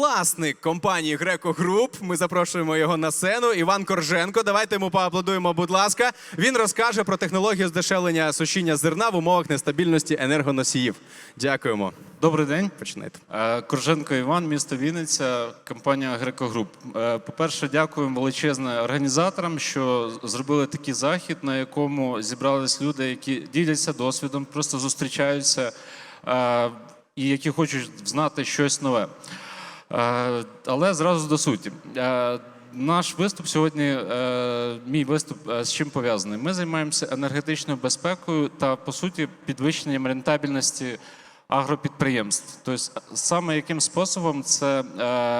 Власник компанії Греко Груп. Ми запрошуємо його на сцену. Іван Корженко. Давайте йому поаплодуємо, будь ласка. Він розкаже про технологію здешевлення сушіння зерна в умовах нестабільності енергоносіїв. Дякуємо. Добрий день. Починайте. Е, Корженко Іван, місто Вінниця, компанія Греко Груп. По-перше, дякуємо величезне організаторам, що зробили такий захід, на якому зібрались люди, які діляться досвідом, просто зустрічаються е, і які хочуть знати щось нове. Е, Але зразу до суті. Е, Наш виступ сьогодні, е, мій виступ з чим пов'язаний? Ми займаємося енергетичною безпекою та, по суті, підвищенням рентабельності агропідприємств. Тобто, саме яким способом це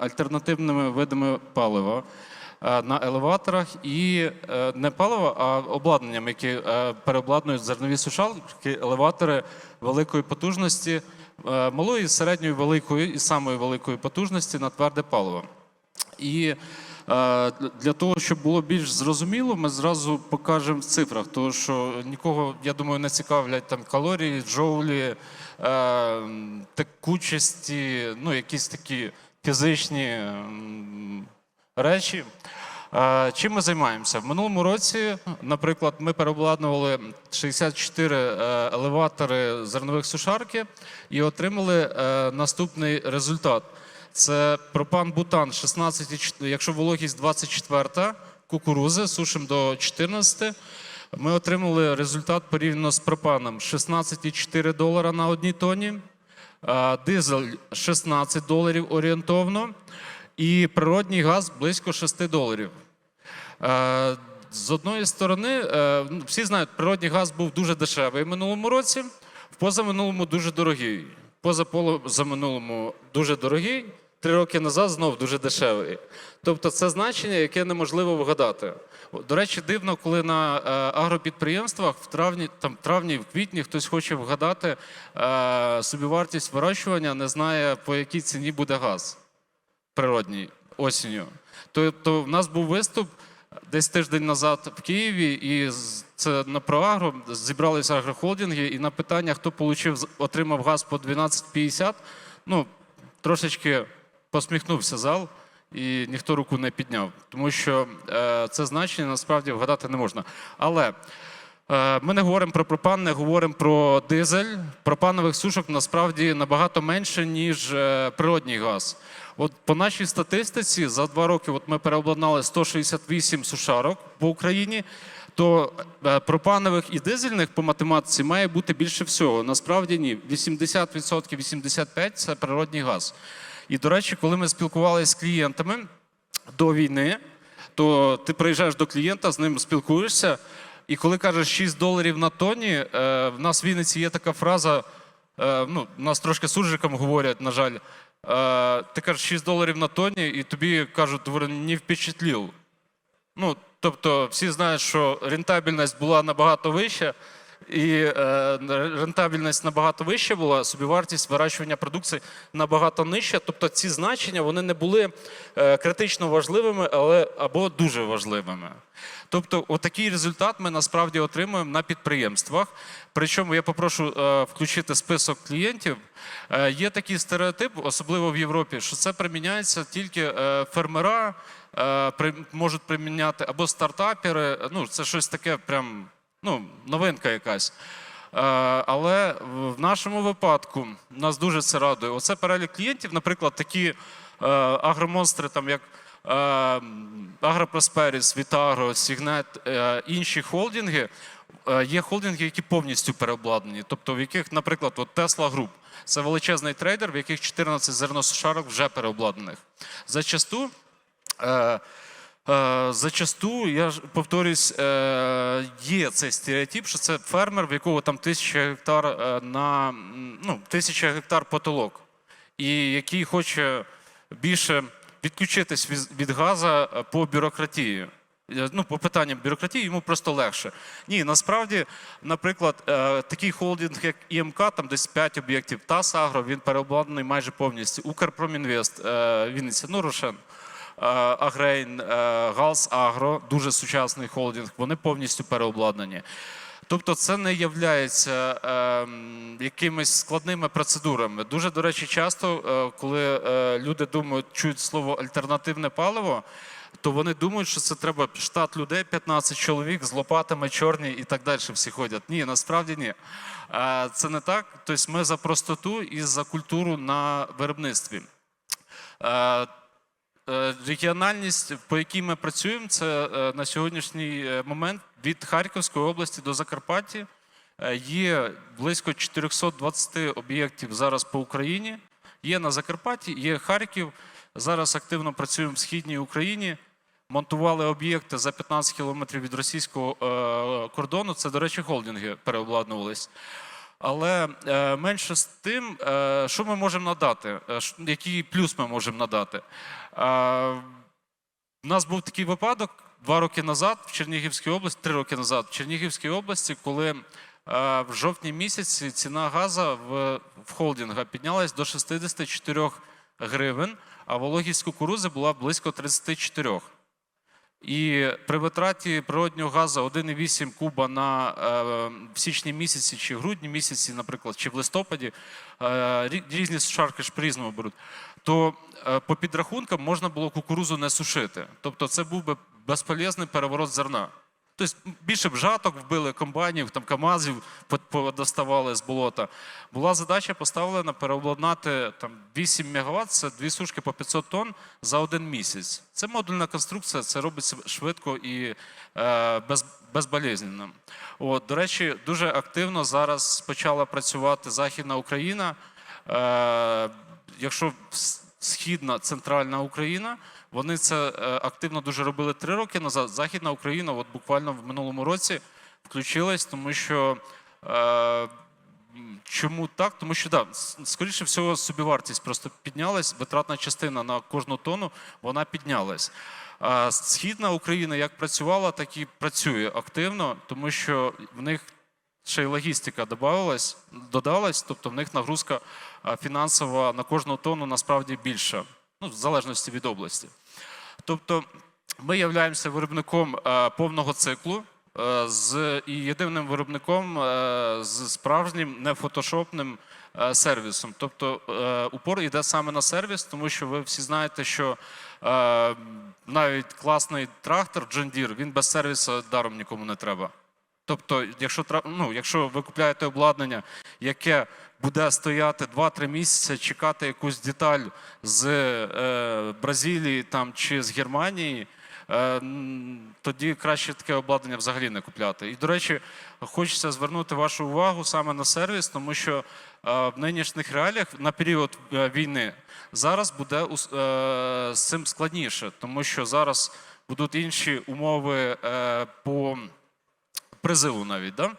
альтернативними видами палива на елеваторах і не паливо, а обладнанням, які переобладнують зернові сушалки, елеватори великої потужності, малої, середньої, великої і самої великої потужності на тверде паливо. І е, для того, щоб було більш зрозуміло, ми зразу покажемо в цифрах, тому що нікого, я думаю, не цікавлять там калорії, джоулі, е, текучості, ну якісь такі фізичні речі. Е, Чим ми займаємося? В минулому році, наприклад, ми переобладнували 64 е, елеватори зернових сушарки і отримали е, наступний результат. Це пропан-бутан 16, якщо вологість 24, кукурузи, сушимо до 14. Ми отримали результат порівняно з пропаном 16,4 долара на одній тоні, дизель 16 доларів орієнтовно, і природній газ близько 6 доларів. Е, З одної сторони, е, ну, всі знають, природній газ був дуже дешевий в минулому році, в позаминулому дуже дорогий. Позаминулому дуже дорогий, три роки назад знов дуже дешевий. Тобто це значення, яке неможливо вгадати. До речі, дивно, коли на е, агропідприємствах в травні, там, травні, в квітні хтось хоче вгадати е, собівартість вирощування, не знає, по якій ціні буде газ природній осінню. Тобто в нас був виступ десь тиждень назад в Києві, і це на Проагро зібралися агрохолдинги, і на питання, хто получив, отримав газ по 12,50, ну, трошечки посміхнувся зал, і ніхто руку не підняв, тому що е, це значення насправді вгадати не можна. Але Е, Ми не говоримо про пропан, не говоримо про дизель. Пропанових сушок насправді набагато менше, ніж е, природній газ. От по нашій статистиці за два роки от ми переобладнали 168 сушарок по Україні. То е, пропанових і дизельних по математиці має бути більше всього. Насправді ні. 80%, 85% це природній газ. І, до речі, коли ми спілкувалися з клієнтами до війни, то ти приїжджаєш до клієнта, з ним спілкуєшся, і коли кажеш 6 доларів на тоні, е, в нас в Вінниці є така фраза, е, ну, нас трошки суржиком говорять, на жаль. Е, ти кажеш 6 доларів на тоні, і тобі кажуть, «Говорю, не впечатлів. Ну, тобто, всі знають, що рентабельність була набагато вища, і е, рентабельність набагато вища була, собівартість вирощування продукції набагато нижча. Тобто ці значення вони не були е, критично важливими, але або дуже важливими. Тобто, отакий результат ми насправді отримуємо на підприємствах. Причому я попрошу е, включити список клієнтів. Е, є такий стереотип, особливо в Європі, що це приміняється тільки е, фермера, е, можуть приміняти або стартапери. Ну, це щось таке, прям ну, новинка якась. Е, Але в нашому випадку нас дуже це радує. Оце перелік клієнтів, наприклад, такі е, агромонстри, там як е, Агропросперіс, Вітагро, Сігнет, інші холдинги. Є холдинги, які повністю переобладнані, тобто в яких, наприклад, от Tesla Group, це величезний трейдер, в яких 14 зерносушарок вже переобладнаних. Зачасту Зачасту, я ж повторюсь, е, є цей стереотип, що це фермер, в якого там тисяча гектар е, на ну, тисяча гектар потолок, і який хоче більше відключитись від, газу по бюрократії. Е, Ну, по питанням бюрократії йому просто легше. Ні, насправді, наприклад, е, такий холдинг, як ІМК, там десь 5 об'єктів, ТАС Агро, він переобладнаний майже повністю. Укрпромінвест, е, Вінниця, ну Рошен. Е, Агрейн, е, Галс Агро, дуже сучасний холдинг, вони повністю переобладнані. Тобто це не є ем, якимись складними процедурами. Дуже, до речі, часто, е, коли е, люди думають, чують слово альтернативне паливо, то вони думають, що це треба штат людей, 15 чоловік з лопатами чорні і так далі всі ходять. Ні, насправді ні. Е, Це не так. Тобто ми за простоту і за культуру на виробництві. Е, Е, Регіональність, по якій ми працюємо, це е, на сьогоднішній е, момент від Харківської області до Закарпатті е, є близько 420 об'єктів зараз по Україні. Є на Закарпатті, є Харків. Зараз активно працюємо в східній Україні. Монтували об'єкти за 15 кілометрів від російського е, кордону. Це, до речі, холдинги переобладнувались. Але е, менше з тим, е, що ми можемо надати, е, який плюс ми можемо надати. У нас був такий випадок два роки назад в Чернігівській області, три роки назад в Чернігівській області, коли в жовтні місяці ціна газу в, в холдинга піднялась до 64 гривень, а вологість кукурузи була близько 34. І при витраті природнього газу 1,8 куба на е, в січні місяці чи грудні місяці, наприклад, чи в листопаді, е, різні сушарки ж по-різному беруть, то е, по підрахункам можна було кукурузу не сушити. Тобто це був би безполезний переворот зерна. Тобто більше б жаток вбили комбайнів, там КАМАЗів подоставали з болота. Була задача поставлена переобладнати там 8 МВт, це дві сушки по 500 тонн за один місяць. Це модульна конструкція, це робиться швидко і е, без, безболезненно. От, до речі, дуже активно зараз почала працювати Західна Україна. Е, якщо східна центральна Україна, вони це е, активно дуже робили три роки назад. Західна Україна, от буквально в минулому році, включилась, тому що. Е, Чому так? Тому що да, скоріше всього, собівартість просто піднялась, витратна частина на кожну тонну вона піднялась. А Східна Україна як працювала, так і працює активно, тому що в них ще й логістика додавалась, додалась, тобто в них нагрузка фінансова на кожну тонну насправді більша, ну, в залежності від області. Тобто ми являємося виробником е, повного циклу е, з єдиним виробником е, з справжнім нефотошопним сервісом. Тобто упор йде саме на сервіс, тому що ви всі знаєте, що навіть класний трактор John Deere, він без сервісу даром нікому не треба. Тобто, якщо ну, якщо ви купляєте обладнання, яке буде стояти 2-3 місяці, чекати якусь деталь з е, Бразилії там, чи з Германії, е, тоді краще таке обладнання взагалі не купляти. І, до речі, хочеться звернути вашу увагу саме на сервіс, тому що е, в нинішніх реаліях на період е, війни зараз буде е, з цим складніше, тому що зараз будуть інші умови е, по призиву навіть. Да?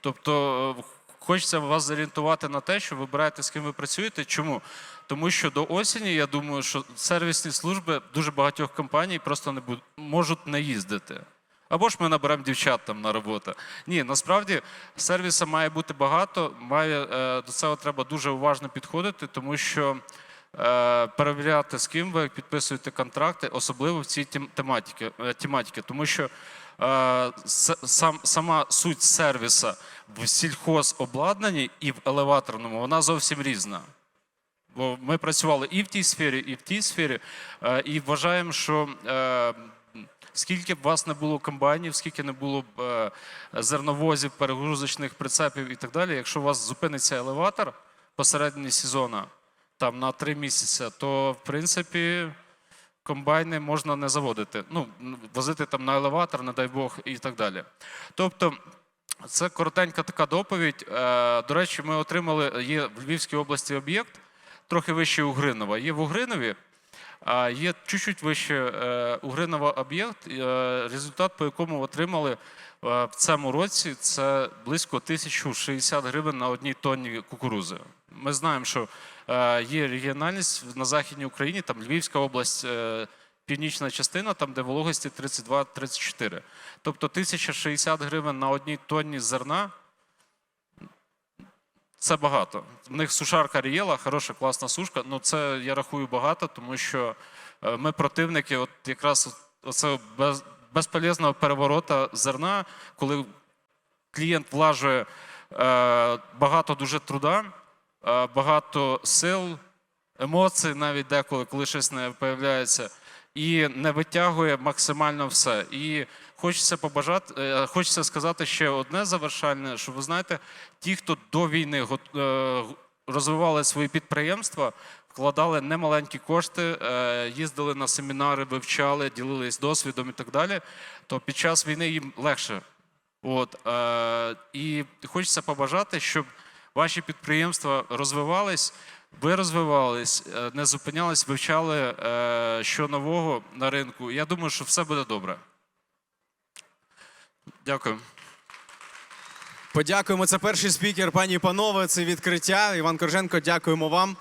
Тобто е, хочеться вас зорієнтувати на те, що вибираєте, з ким ви працюєте. Чому? Тому що до осені, я думаю, що сервісні служби дуже багатьох компаній просто не будуть, можуть не їздити. Або ж ми наберемо дівчат там на роботу. Ні, насправді сервісу має бути багато, має, е, до цього треба дуже уважно підходити, тому що е, перевіряти, з ким ви підписуєте контракти, особливо в цій тематиці, е, тематиці. Тому що е, сам, сама суть сервіса в сільхозобладнанні і в елеваторному, вона зовсім різна. Бо ми працювали і в тій сфері, і в тій сфері, е, і вважаємо, що е, скільки б вас не було комбайнів, скільки не було б е, зерновозів, перегрузочних прицепів і так далі, якщо у вас зупиниться елеватор посередині сезону, там на три місяці, то в принципі комбайни можна не заводити. Ну, возити там на елеватор, не дай Бог, і так далі. Тобто, це коротенька така доповідь. Е, До речі, ми отримали, є в Львівській області об'єкт, трохи вище Угринова. Є в Угринові, а є чуть-чуть вище е, Угринова об'єкт, е, результат, по якому отримали в цьому році, це близько 1060 гривень на одній тонні кукурузи. Ми знаємо, що е, є регіональність на Західній Україні, там Львівська область, е, північна частина, там де вологості 32-34. Тобто 1060 гривень на одній тонні зерна. Це багато. В них сушарка Рієла, хороша, класна сушка. Ну це я рахую багато, тому що е, ми противники, от якраз оце без, безполезного переворота зерна, коли клієнт влажує е, багато дуже труда, багато сил, емоцій, навіть деколи, коли щось не появляється, і не витягує максимально все. І хочеться побажати, е, хочеться сказати ще одне завершальне, що ви знаєте, ті, хто до війни е, розвивали свої підприємства, вкладали немаленькі кошти, е, їздили на семінари, вивчали, ділились досвідом і так далі, то під час війни їм легше. От, і хочеться побажати, щоб ваші підприємства розвивались, ви розвивались, е, не зупинялись, вивчали е, що нового на ринку. Я думаю, що все буде добре. Дякую. Подякуємо. Це перший спікер, пані і панове. Це відкриття. Іван Корженко, дякуємо вам.